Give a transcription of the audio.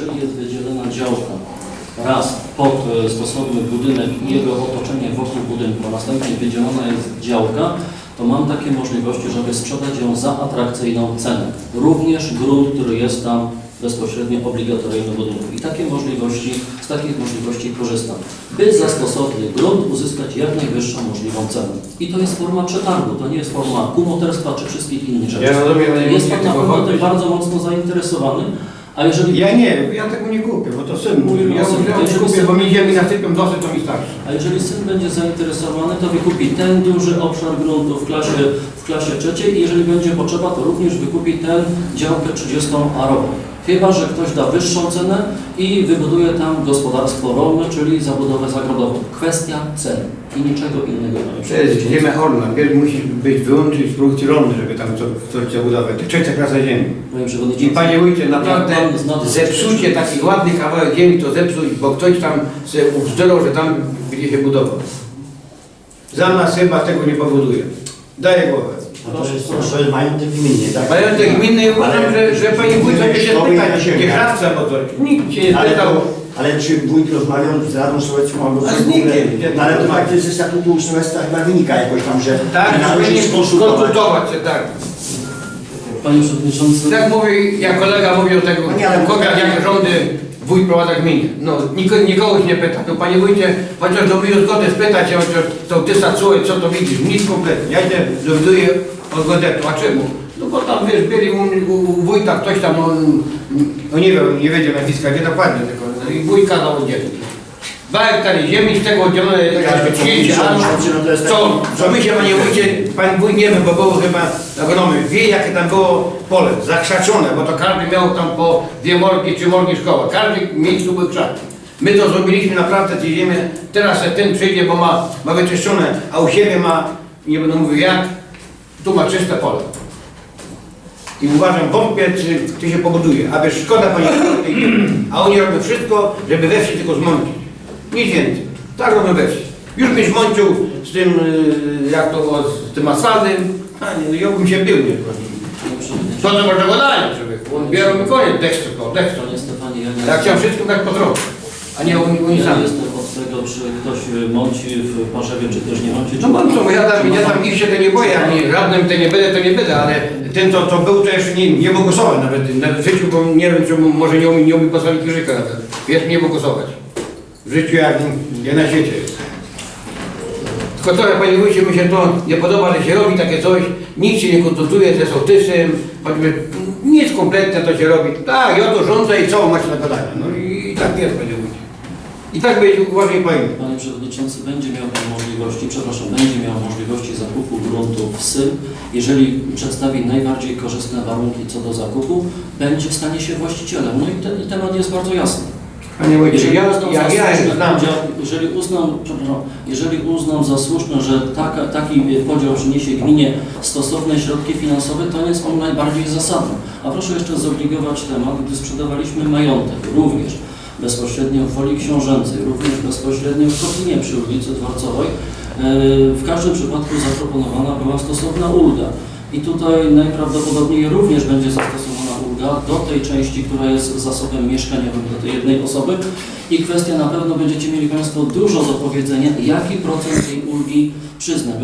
jeżeli jest wydzielona działka raz pod e, stosowny budynek i jego otoczenie wokół budynku, a następnie wydzielona jest działka, to mam takie możliwości, żeby sprzedać ją za atrakcyjną cenę. Również grunt, który jest tam bezpośrednio obligatoryjny budynku. I takie możliwości, z takich możliwości korzystam, by za stosowny grunt uzyskać jak najwyższą możliwą cenę. I to jest forma przetargu, to nie jest forma kumoterstwa czy wszystkich innych rzeczy. Ja rozumiem, nie jest Pan bardzo mocno zainteresowany, a jeżeli Ja nie, ja tego nie kupię, bo to syn mówił. Ja mówię, ja jeżeli kupię, bo mi ziemi nasypią dosyć, to mi starczy. A jeżeli syn będzie zainteresowany, to wykupi ten duży obszar gruntu w klasie, w klasie trzeciej i jeżeli będzie potrzeba, to również wykupi tę działkę 30-arową. Chyba, że ktoś da wyższą cenę i wybuduje tam gospodarstwo rolne, czyli zabudowę zagrodową. Kwestia ceny i niczego innego. To jest ziemia orna. Pierw musi być wyłączyć z produkcji rolnej, żeby tam co, coś zabudować. To trzecia klasa ziemi. Panie I panie wójcie, naprawdę zna to- zepsucie taki ładny kawałek ziemi, to zepsuć, bo ktoś tam sobie ubzdurał, że tam będzie się budował. Za nas chyba tego nie powoduje. Daję głowę. No to jest, to jest majątek gminy, tak? Majątek gminy uważam, że, że pani sobie się spytać, szafca, bo to nikt się nie Ale, to, ale czy wójt rozmawiał z Radą Sołecką albo A z w ogóle? nikim, nie. No ale to tak ze statutu uczniowego chyba wynika jakoś tam, że Tak, należy powinien skonsultować. skonsultować się, tak. Panie przewodniczący, Tak mówi, jak kolega mówił o tego, No nie, ale- kogo jak rządy wójt prowadza gminie. No, nikogo, nikogo się nie pyta. No panie wójcie, chociaż dobiję zgody spytać, ja chociaż to ty szacuje, co to widzisz? Nic kompletnie. Ja idę, dowiduję od Godetu. A czemu? No bo tam, wiesz, byli u, u, wójta ktoś tam, on, no nie wiem, nie wiedział nazwiska, nie dokładnie tylko, no i wójt kazał oddzielić. Dwa hektary ziemi, z tego oddzielone jakby to 30 są albo miesiące, no to jest co, co my się panie wójcie, pan wójt nie wiem, bo było chyba agronomy, wie jakie tam było pole, zakrzaczone, bo to każdy miał tam po dwie morgi, trzy morgi szkoły, każdy miejscu były krzaki. My to zrobiliśmy naprawdę tej ziemi, teraz se ten przyjdzie, bo ma, ma wyczyszczone, a u siebie ma, nie będę mówił jak, tu ma czyste pole. I uważam, wątpię, czy, czy się pobuduje, aby szkoda panie tej ziemi. A oni robią wszystko, żeby we wsi tylko zmącić. Nic więcej. Tak robią we wsi. Już byś mącił z tym, y, jak to było, z tym asfaltem, a nie, no ja bym się był, nie? panie To to można go dać. On bierą mi koniec, dekst tylko, dekst. panie Stefanie, ja nie Ja chciałem wszystko tak po trochu, a nie oni, Ja sami. Tego, czy ktoś y, mąci w Parzewie, czy też nie mąci. No czy- mam co, ja tam, ja tam ich się to nie boję, ani żadnym to nie będę, to nie będę, ale ten co, co był, to jeszcze nie, nie mógł głosować nawet, nawet w życiu, bo nie wiem, czy mu- może nie umie, nie umie postawić krzyżyka. Wiesz, nie mógł głosować. W życiu jak, jak na świecie jest. Tylko trochę, panie wójcie, mi się to nie podoba, że się robi takie coś, nikt się nie konsultuje ze sołtysem, choćby nic kompletne to się robi. Tak, ja to rządzę i całą macie na gadania. No i, i tak jest, panie wójcie. I tak będzie uważnie pani. Panie Przewodniczący, będzie miał Pan możliwości, przepraszam, będzie miał możliwości zakupu gruntu w SYL. Jeżeli przedstawi najbardziej korzystne warunki co do zakupu, będzie stanie się właścicielem. No i, te, i temat jest bardzo jasny. Panie Jeżeli ja, ja słuszne znam, jeżeli uznam, przepraszam, jeżeli uznam za słuszne, że taka, taki podział przyniesie gminie stosowne środki finansowe, to jest on najbardziej zasadny. A proszę jeszcze zobligować temat, gdy sprzedawaliśmy majątek również bezpośrednio w Folii Książęcej, również bezpośrednio w Kotlinie przy ulicy Dworcowej. E, W każdym przypadku zaproponowana była stosowna ulga. I tutaj najprawdopodobniej również będzie zastosowana ulga do tej części, która jest zasobem mieszkaniowym do tej jednej osoby. I kwestia na pewno będziecie mieli Państwo dużo do powiedzenia, jaki procent tej ulgi przyznać.